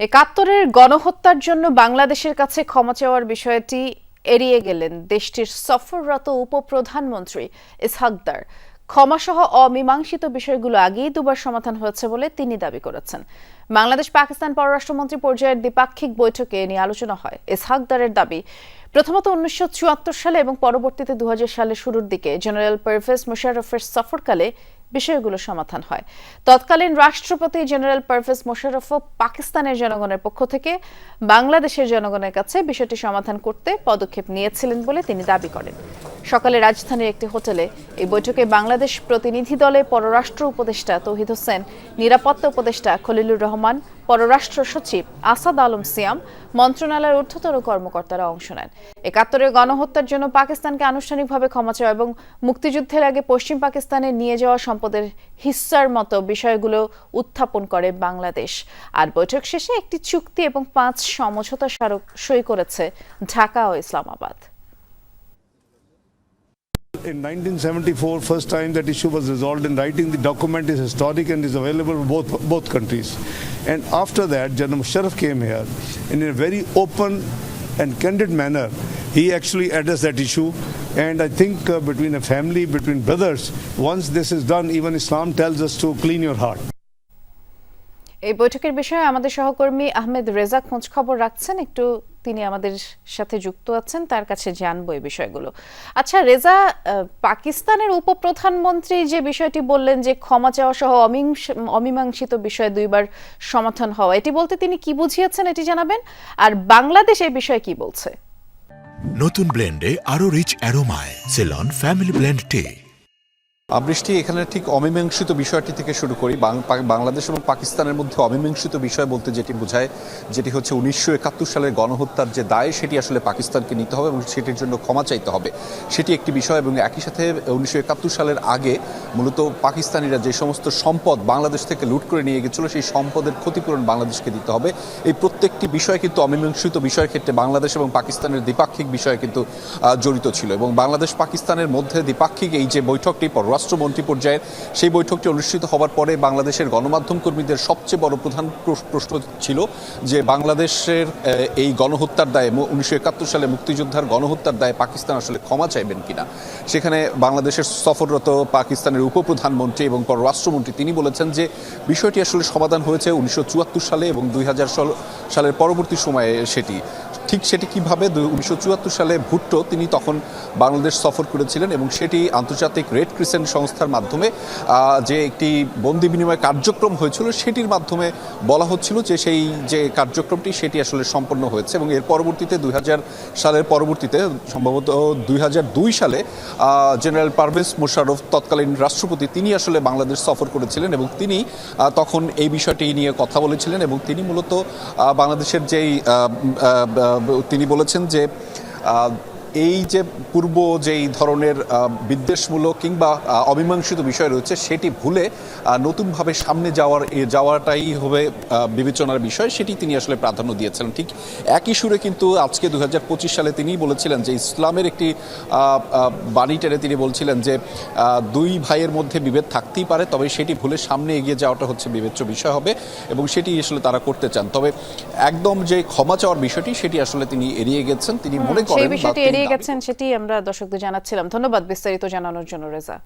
একাত্তরের গণহত্যার জন্য বাংলাদেশের কাছে ক্ষমা চাওয়ার বিষয়টি এড়িয়ে গেলেন দেশটির সফররত উপপ্রধানমন্ত্রী ইসহাকদার ক্ষমাসহ অমীমাংসিত বিষয়গুলো আগেই দুবার সমাধান হয়েছে বলে তিনি দাবি করেছেন। বাংলাদেশ পাকিস্তান পররাষ্ট্রমন্ত্রী পর্যায়ের দ্বিপাক্ষিক বৈঠকে নিয়ে আলোচনা হয়। ইসহাকদারের দাবি, প্রথমত উনিশশো চুয়াত্তর সালে এবং পরবর্তীতে দু সালের শুরুর দিকে জেনারেল পারভেজ মুশারফের সফরকালে বিষয়গুলো সমাধান হয়। তৎকালীন রাষ্ট্রপতি জেনারেল পারভেজ মোশারফও পাকিস্তানের জনগণের পক্ষ থেকে বাংলাদেশের জনগণের কাছে বিষয়টি সমাধান করতে পদক্ষেপ নিয়েছিলেন বলে তিনি দাবি করেন। সকালে রাজধানীর একটি হোটেলে এই বৈঠকে বাংলাদেশ প্রতিনিধি দলে পররাষ্ট্র উপদেষ্টা তৌহিদ হোসেন, নিরাপত্তা উপদেষ্টা খলিলুর রহমান, পররাষ্ট্র সচিব আসাদ আলম সিয়াম, মন্ত্রণালয়ের ঊর্ধ্বতর কর্মকর্তারা অংশ নেন। একাত্তরের গণহত্যার জন্য পাকিস্তানকে আনুষ্ঠানিকভাবে ক্ষমা চাওয়া এবং মুক্তিযুদ্ধের আগে পশ্চিম পাকিস্তানে নিয়ে যাওয়া সম্পদের হিস্সার মতো বিষয়গুলো উত্থাপন করে বাংলাদেশ। আর বৈঠক শেষে একটি চুক্তি এবং পাঁচ সমঝোতা স্মারক সই করেছে ঢাকা ও Islamabad. In 1974, first time that issue was resolved in writing. The document is historic and is available for both, both countries. And after that, General Musharraf came here in a very open and candid manner. He actually addressed that issue. And I think uh, between a family, between brothers, once this is done, even Islam tells us to clean your heart. এই বৈঠকের বিষয়ে আমাদের সহকর্মী আহমেদ রেজা খোঁজ খবর রাখছেন একটু তিনি আমাদের সাথে যুক্ত আছেন, তার কাছে জানব এই বিষয়গুলো। আচ্ছা রেজা পাকিস্তানের উপপ্রধানমন্ত্রী যে বিষয়টি বললেন যে ক্ষমা চাওয়া সহ অমীমাংসিত বিষয়ে দুইবার সমাধান হওয়া, এটি বলতে তিনি কি বুঝিয়েছেন এটি জানাবেন? আর বাংলাদেশ এই বিষয়ে কি বলছে? নতুন ব্লেন্ডে আরও রিচ অ্যারোমায়, সেলন, ফ্যামিলি ব্লেন্ড টে। বৃষ্টি এখানে ঠিক অমীমাংসিত বিষয়টি থেকে শুরু করি। বাংলাদেশ এবং পাকিস্তানের মধ্যে অমীমাংসিত বিষয় বলতে যেটি বোঝায়, যেটি হচ্ছে উনিশশো একাত্তর সালের গণহত্যার যে দায়, সেটি আসলে পাকিস্তানকে নিতে হবে এবং সেটির জন্য ক্ষমা চাইতে হবে। সেটি একটি বিষয় এবং একই সাথে উনিশশো একাত্তর সালের আগে মূলত পাকিস্তানিরা যে সমস্ত সম্পদ বাংলাদেশ থেকে লুট করে নিয়ে গেছিল, সেই সম্পদের ক্ষতিপূরণ বাংলাদেশকে দিতে হবে। এই প্রত্যেকটি বিষয় কিন্তু অমীমাংসিত বিষয়ের ক্ষেত্রে বাংলাদেশ এবং পাকিস্তানের দ্বিপাক্ষিক বিষয় কিন্তু জড়িত ছিল এবং বাংলাদেশ পাকিস্তানের মধ্যে দ্বিপাক্ষিক এই যে বৈঠকটি পররাষ্ট্রমন্ত্রী পর্যায়ের সেই বৈঠকটি অনুষ্ঠিত হওয়ার পরে বাংলাদেশের গণমাধ্যম কর্মীদের সবচেয়ে বড় প্রধান প্রশ- প্রশ্ন ছিল যে বাংলাদেশের এই গণহত্যার দায়ে উনিশশো একাত্তর সালে মুক্তিযোদ্ধার গণহত্যার দায়ে পাকিস্তান আসলে ক্ষমা চাইবেন কিনা? সেখানে বাংলাদেশের সফররত পাকিস্তানের উপপ্রধানমন্ত্রী এবং পররাষ্ট্রমন্ত্রী তিনি বলেছেন যে বিষয়টি আসলে সমাধান হয়েছে উনিশশো চুয়াত্তর সালে এবং দুই সালের পরবর্তী সময়ে সেটি। ঠিক সেটি কীভাবে? উনিশশো সালে ভুট্টো তিনি তখন বাংলাদেশ সফর করেছিলেন এবং সেটি আন্তর্জাতিক রেড ক্রিসেন্ট সংস্থার মাধ্যমে যে একটি বন্দি বিনিময় কার্যক্রম হয়েছিল সেটির মাধ্যমে বলা হচ্ছিল যে সেই যে কার্যক্রমটি সেটি আসলে সম্পন্ন হয়েছে এবং এর পরবর্তীতে দুই হাজার সালের পরবর্তীতে, সম্ভবত দুই হাজার দুই সালে জেনারেল পারভেজ মোশাররফ তৎকালীন রাষ্ট্রপতি তিনি আসলে বাংলাদেশ সফর করেছিলেন এবং তিনি তখন এই বিষয়টি নিয়ে কথা বলেছিলেন এবং তিনি মূলত বাংলাদেশের যেই তিনি বলেছেন যে এই যে পূর্ব যেই ধরনের বিদ্বেষমূলক কিংবা অমীমাংসিত বিষয় রয়েছে সেটি ভুলে নতুনভাবে সামনে যাওয়ার যাওয়াটাই হবে বিবেচনার বিষয়। সেটি তিনি আসলে প্রাধান্য দিয়েছিলেন। ঠিক একই সুরে কিন্তু আজকে দু হাজার পঁচিশ সালে তিনি বলেছিলেন যে ইসলামের একটি বাণী টেনে তিনি বলছিলেন যে দুই ভাইয়ের মধ্যে বিভেদ থাকতেই পারে তবে সেটি ভুলে সামনে এগিয়ে যাওয়াটা হচ্ছে বিবেচ্য বিষয় হবে এবং সেটি আসলে তারা করতে চান। তবে একদম যে ক্ষমা চাওয়ার বিষয়টি সেটি আসলে তিনি এড়িয়ে গেছেন। তিনি মনে করেন দাবি গেছেন সেটি আমরা দর্শকদের জানাচ্ছিলাম। ধন্যবাদ বিস্তারিত জানানোর জন্য রেজা।